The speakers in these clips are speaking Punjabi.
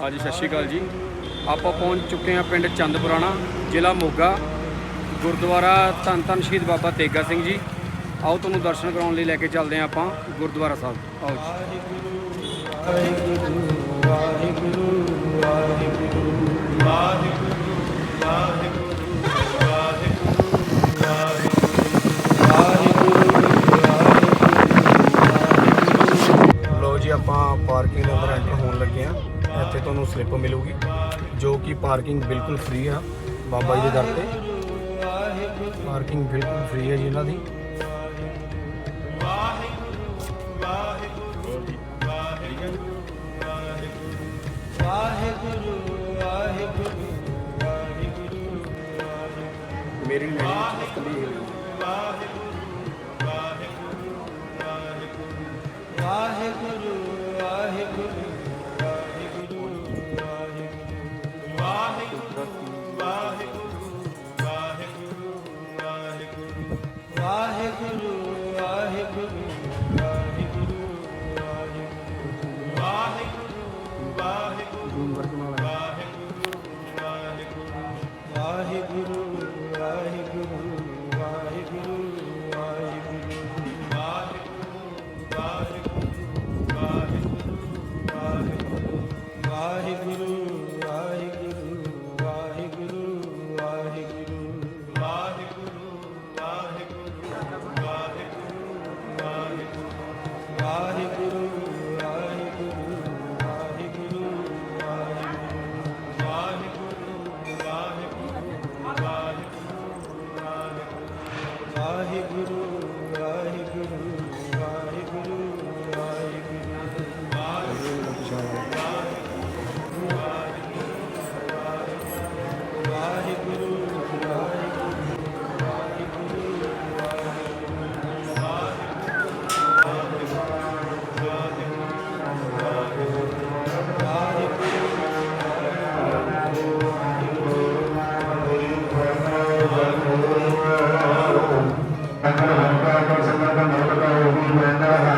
ਹਾਂਜੀ ਸਤਿ ਸ਼੍ਰੀ ਅਕਾਲ ਜੀ। ਆਪਾਂ ਪਹੁੰਚ ਚੁੱਕੇ ਹਾਂ ਪਿੰਡ ਚੰਦਪੁਰਾਣਾ, ਜ਼ਿਲ੍ਹਾ ਮੋਗਾ, ਗੁਰਦੁਆਰਾ ਧੰਨ ਧੰਨ ਸ਼ਹੀਦ ਬਾਬਾ ਤੇਗਾ ਸਿੰਘ ਜੀ। ਆਓ ਤੁਹਾਨੂੰ ਦਰਸ਼ਨ ਕਰਾਉਣ ਲਈ ਲੈ ਕੇ ਚੱਲਦੇ ਹਾਂ ਆਪਾਂ, ਗੁਰਦੁਆਰਾ ਸਾਹਿਬ। ਆਓ ਜੀ। ਵਾਹਿਗੁਰੂ ਵਾਹਿਗੁਰੂ ਵਾਹਿਗੁਰੂ ਵਾਹਿਗੁਰੂ। ਸਲਿੱਪ ਮਿਲੂਗੀ ਜੋ ਕਿ ਪਾਰਕਿੰਗ ਬਿਲਕੁਲ ਫ੍ਰੀ ਆ ਬਾਬਾ ਜੀ ਦੇ ਦਰ ਤੇ। ਪਾਰਕਿੰਗ ਬਿਲਕੁਲ ਫ੍ਰੀ ਹੈ ਜੀ ਇਹਨਾਂ ਦੀ। ਮੇਰੀ ਲੈਣੀ ਕੱਲੀ Waheguru Waheguru. You. When I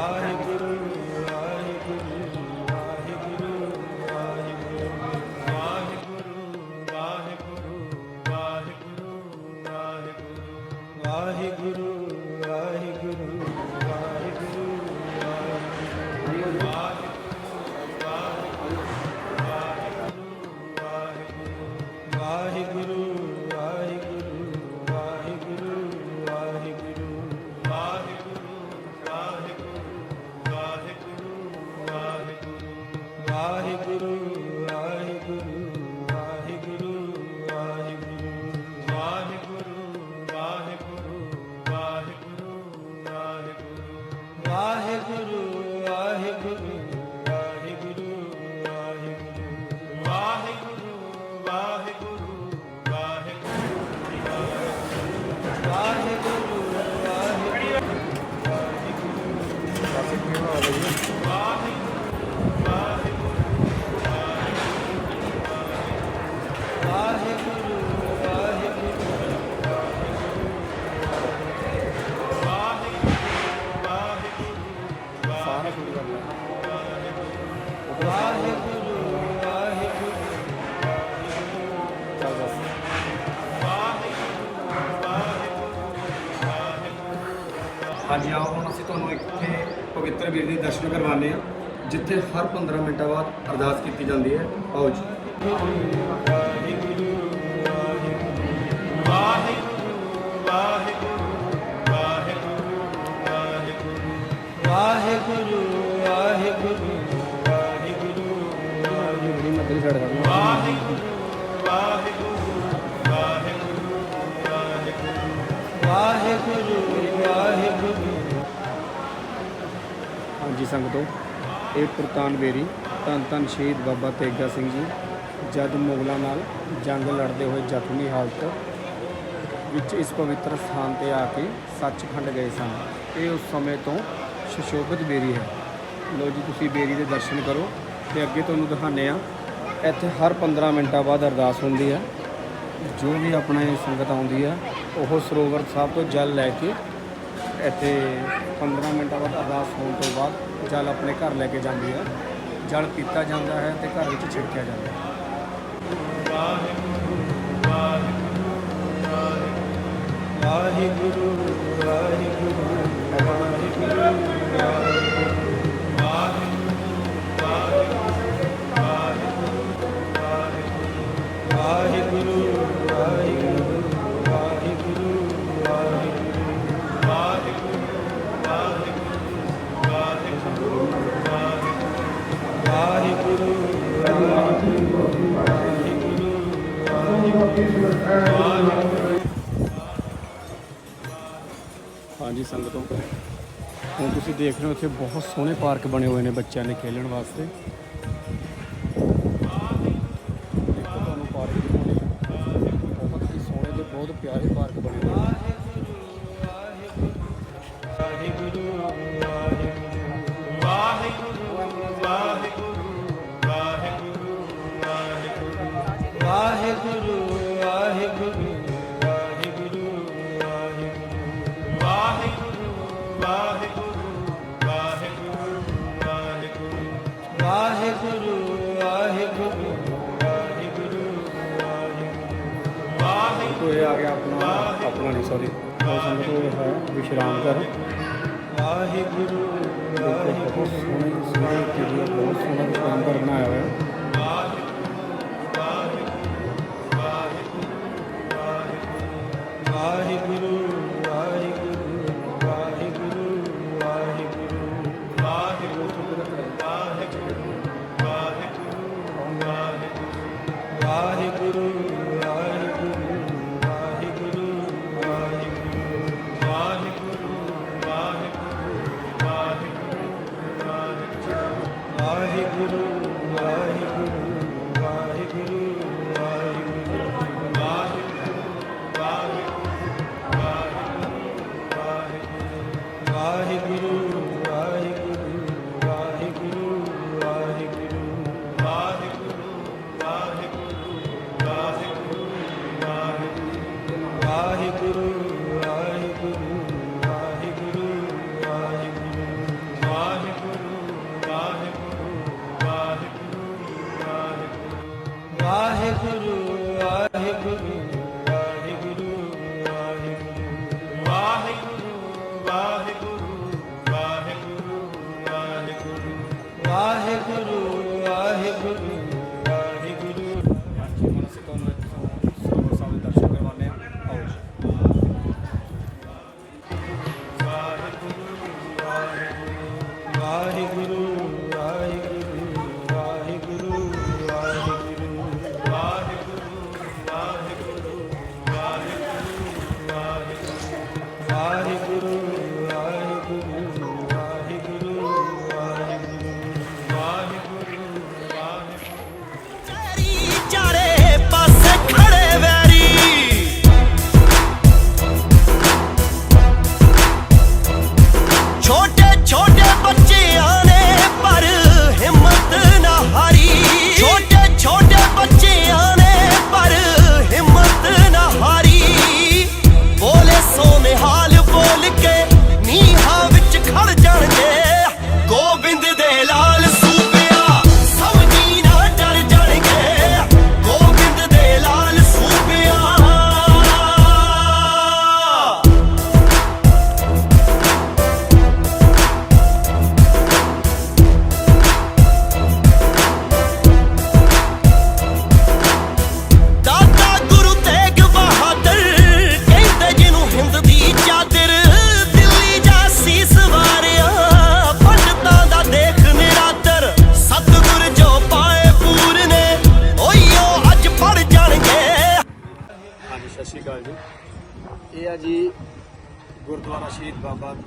Waheguru ਹਾਂਜੀ ਆਓ ਹੁਣ ਅਸੀਂ ਤੁਹਾਨੂੰ ਇੱਥੇ ਪਵਿੱਤਰ ਵੀਰ ਦੇ ਦਰਸ਼ਨ ਕਰਵਾਉਂਦੇ ਹਾਂ ਜਿੱਥੇ ਹਰ 15 ਮਿੰਟਾਂ ਬਾਅਦ ਅਰਦਾਸ ਕੀਤੀ ਜਾਂਦੀ ਹੈ ਆਓ ਜੀ ਵਾਹਿਗੁਰੂ ਵਾਹਿਗੁਰੂ ਵਾਹਿਗੁਰੂ ਜਿਹੜੀ ਮੱਧਲੀ ਵਾਹਿਗੁਰੂ ਵਾਹਿਗੁਰੂ ਹਾਂਜੀ ਸੰਗਤੋ ਇਹ ਪੁਰਤਾਨ ਬੇਰੀ, ਧੰਨ ਧੰਨ ਸ਼ਹੀਦ ਬਾਬਾ ਤੇਗਾ ਸਿੰਘ ਜੀ ਜਦ ਮੁਗਲਾਂ ਨਾਲ ਜੰਗ ਲੜਦੇ ਹੋਏ ਜ਼ਖਮੀ ਹਾਲਤ ਵਿੱਚ ਇਸ ਪਵਿੱਤਰ ਸਥਾਨ ਤੇ ਆ ਕੇ ਸੱਚਖੰਡ ਗਏ ਸਨ। ਇਹ ਉਸ ਸਮੇਂ ਤੋਂ ਸੁਸ਼ੋਭਿਤ ਬੇਰੀ ਹੈ। ਲੋ ਜੀ, ਤੁਸੀਂ ਬੇਰੀ ਦੇ ਦਰਸ਼ਨ ਕਰੋ ਤੇ ਅੱਗੇ ਤੁਹਾਨੂੰ ਦਿਖਾਉਂਦੇ ਆ ਇੱਥੇ ਹਰ 15 ਮਿੰਟਾਂ ਬਾਅਦ ਅਰਦਾਸ ਹੁੰਦੀ ਹੈ। ਜੋ ਵੀ ਆਪਣੇ ਸੰਗਤ ਆਉਂਦੀ ਆ ਉਹ ਸਰੋਵਰ ਸਾਹਿਬ ਤੋਂ ਜਲ ਲੈ ਕੇ ਇੱਥੇ 15 ਮਿੰਟਾਂ ਬਾਅਦ ਅਰਦਾਸ ਹੋਣ ਤੋਂ ਬਾਅਦ ਜਲ ਆਪਣੇ ਘਰ ਲੈ ਕੇ ਜਾਂਦੀ ਹੈ ਜਲ ਪੀਤਾ ਜਾਂਦਾ ਹੈ ਤੇ ਘਰ ਵਿੱਚ ਛਿੜਕਿਆ ਜਾਂਦਾ ਹੈ ਵਾਹਿਗੁਰੂ ਵਾਹਿਗੁਰੂ ਵਾਹਿਗੁਰੂ ਵਾਹਿਗੁਰੂ ਵਾਹਿਗੁਰੂ ਹਾਂਜੀ, ਸੰਗਤੋਂ। ਹੁਣ ਤੁਸੀਂ ਦੇਖ ਰਹੇ ਹੋ, ਇੱਥੇ ਬਹੁਤ ਸੋਹਣੇ ਪਾਰਕ ਬਣੇ ਹੋਏ ਨੇ ਬੱਚਿਆਂ ਨੇ ਖੇਡਣ ਵਾਸਤੇ। ਟਲਾਣੀ ਸੌਰੀ ਹੈ ਵਿਸ਼ਰਾਮ ਘਰ ਵਾਹਿਗੁਰੂ ਬਹੁਤ ਸੋਹਣੀ ਸੋਹਣੀ ਕਿਰਿਆ ਬਹੁਤ ਸੋਹਣਾ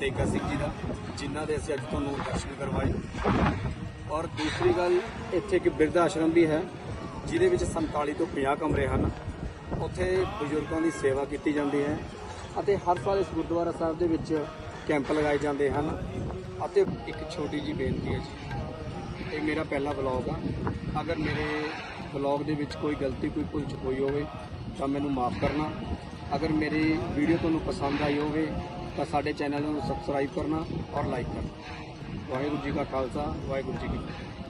ਤੇਗਾ ਸਿੰਘ ਜੀ ਦਾ, ਜਿਨ੍ਹਾਂ ਦੇ ਅਸੀਂ ਅੱਜ ਤੁਹਾਨੂੰ ਦਰਸ਼ਨ ਕਰਵਾਏ। ਔਰ ਦੂਸਰੀ ਗੱਲ, ਇੱਥੇ ਇੱਕ ਬਿਰਧ ਆਸ਼ਰਮ ਵੀ ਹੈ, ਜਿਹਦੇ ਵਿੱਚ 47 ਤੋਂ 50 ਕਮਰੇ ਹਨ। ਉੱਥੇ ਬਜ਼ੁਰਗਾਂ ਦੀ ਸੇਵਾ ਕੀਤੀ ਜਾਂਦੀ ਹੈ ਅਤੇ ਹਰ ਸਾਲ ਇਸ ਗੁਰਦੁਆਰਾ ਸਾਹਿਬ ਦੇ ਵਿੱਚ ਕੈਂਪ ਲਗਾਏ ਜਾਂਦੇ ਹਨ ਅਤੇ ਇੱਕ ਛੋਟੀ ਜੀ ਬੇਨਤੀ ਹੈ ਜੀ। ਇਹ ਮੇਰਾ ਪਹਿਲਾ ਵਲੌਗ ਆ। ਅਗਰ ਮੇਰੇ ਵਲੌਗ ਦੇ ਵਿੱਚ ਕੋਈ ਗਲਤੀ, ਕੋਈ ਭੁੱਲ ਚੁੱਕ ਹੋਈ ਹੋਵੇ ਤਾਂ ਮੈਨੂੰ ਮਾਫ ਕਰਨਾ। ਅਗਰ ਮੇਰੀ ਵੀਡੀਓ ਤੁਹਾਨੂੰ ਪਸੰਦ ਆਈ ਹੋਵੇ ਤਾਂ ਸਾਡੇ ਚੈਨਲ ਨੂੰ ਸਬਸਕ੍ਰਾਈਬ ਕਰਨਾ ਔਰ ਲਾਈਕ ਕਰਨਾ। ਵਾਹਿਗੁਰੂ ਜੀ ਕਾ ਖਾਲਸਾ, ਵਾਹਿਗੁਰੂ ਜੀ ਕੀ ਫਤਿਹ।